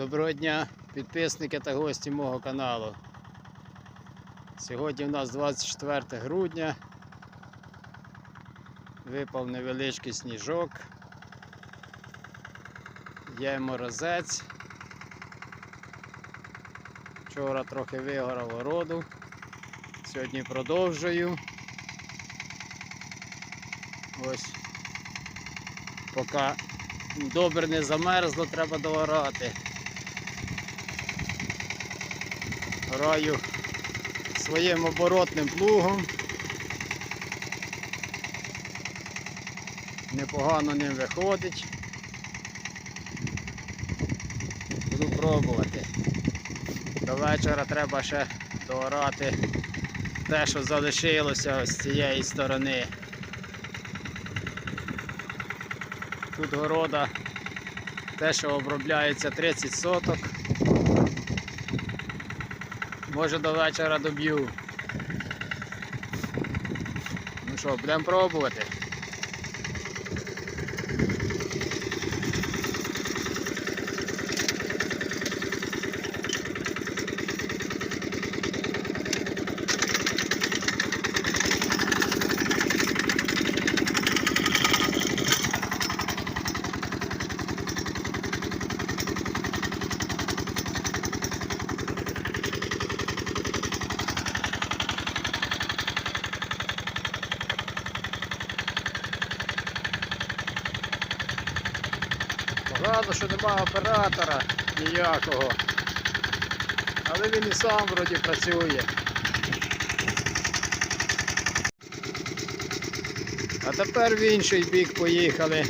Доброго дня, підписники та гості мого каналу. Сьогодні у нас 24 грудня. Випав невеличкий сніжок. Є морозець. Вчора трохи вигорав городу. Сьогодні продовжую. Ось. Поки добре не замерзло, треба доорати. Ораю своїм оборотним плугом. Непогано ним виходить. Буду пробувати. До вечора треба ще доорати те, що залишилося з цієї сторони. Тут города те, що обробляється 30 соток. Може до вечора доб'ю. Ну що, будемо пробувати. Погано, що нема оператора ніякого. Але він і сам вроді працює. А тепер в інший бік поїхали.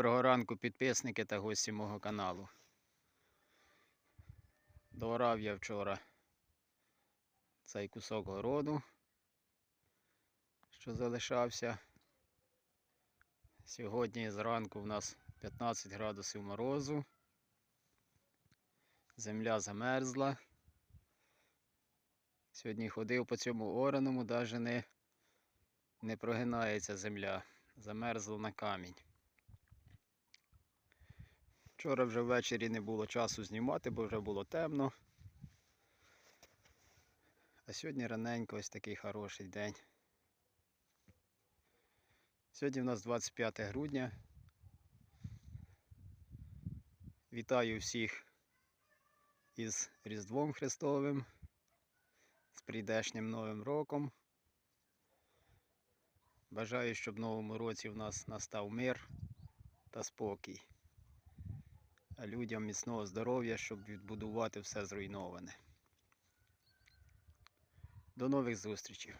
Доброго ранку, підписники та гості мого каналу. Доорав я вчора цей кусок городу, що залишався. Сьогодні зранку в нас 15 градусів морозу. Земля замерзла. Сьогодні ходив по цьому ораному, навіть не, не прогинається земля. Замерзла на камінь. Вчора вже ввечері не було часу знімати, бо вже було темно. А сьогодні раненько ось такий хороший день. Сьогодні в нас 25 грудня. Вітаю всіх із Різдвом Христовим, з прийдешнім Новим роком. Бажаю, щоб в новому році в нас настав мир та спокій людям міцного здоров'я, щоб відбудувати все зруйноване. До нових зустрічей!